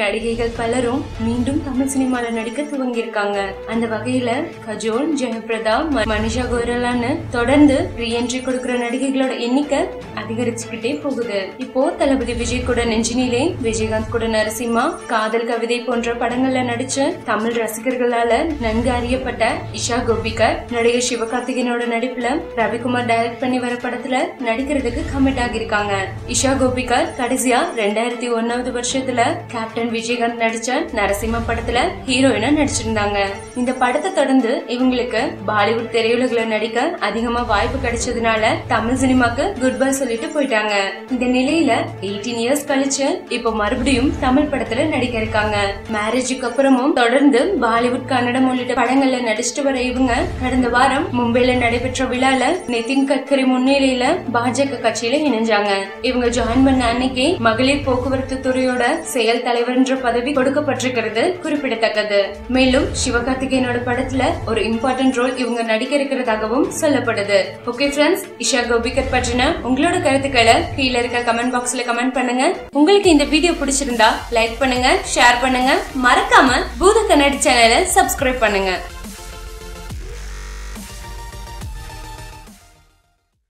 நடிகைகள் பலரும் மீண்டும் தமிழ் சினிமால நடிக்க துவங்கியிருக்காங்க. அந்த வகையில கஜோல் ஜெயபிரதா மனிஷா கோயலான்னு தொடர்ந்து ரீஎன்ட்ரி கொடுக்கிற நடிகைகளோட எண்ணிக்கை அதிகரிச்சுக்கிட்டே போகுது. இப்போ தளபதி விஜய் கூட நெஞ்சினிலே விஜயகாந்த் கூட நரசிம்மா காதல் கவிதை போன்ற படங்கள்ல நடிச்ச தமிழ் ரசிகர்களால நன்கு அறியப்பட்ட இஷா கோபிகர் நடிகர் சிவகார்த்திகேயனோட நடிப்புல ரவிக்குமார் டைரக்ட் பண்ணி வர படத்துல நடிக்கிறதுக்கு கமிட் ஆகியிருக்காங்க. இஷா கோபிகர் கடைசியா ரெண்டாயிரத்தி ஒன்னாவது வருஷத்துல கேப்டன் விஜயகாந்த் நடிச்ச நரசிம்ம படத்துல ஹீரோயினா நடிச்சிருந்தாங்க. இந்த படத்தை தொடர்ந்து இவங்களுக்கு பாலிவுட் திரையுலகில நடிக்க அதிகமா வாய்ப்பு கிடைச்சதுனால தமிழ் சினிமாக்கு குட் பை சொல்லிட்டு போயிட்டாங்க. இந்த நிலையில 18 இயர்ஸ் கழிச்சு இப்போ மறுபடியும் தமிழ் படத்துல நடிக்க இருக்காங்க. மேரேஜுக்கு அப்புறமும் தொடர்ந்து பாலிவுட் கன்னடம் உள்ளிட்ட படங்கள்ல நடிச்சிட்டு வர இவங்க கடந்த வாரம் மும்பைல நடைபெற்ற விழால நிதின் கட்கரி முன்னிலையில பாஜக கட்சியில இணைஞ்சாங்க. இவங்க ஜாயின் பண்ண அன்னைக்கு மகளிர் போக்குவரத்து துறையோட செயல் தலைவர் என்ற பதவி கொடுக்கப்பட்டிருக்கிறது குறிப்பிடத்தக்கது. மேலும் சிவகார்த்திகேயனோட படத்துல ஒரு இம்பார்ட்டன்ட் ரோல் இவங்க நடிக்க இருக்கிறதாகவும் சொல்லப்படுது. ஓகே ஃப்ரெண்ட்ஸ் இஷா கோபிகர் பற்றின உங்களோட கருத்துக்களை கீழே இருக்க கமெண்ட் பாக்ஸ்ல கமெண்ட் பண்ணுங்க. உங்களுக்கு இந்த வீடியோ பிடிச்சிருந்தா லைக் பண்ணுங்க ஷேர் பண்ணுங்க. மறக்காம பூத கண்ணாடி சேனலை சப்ஸ்கிரைப் பண்ணுங்க.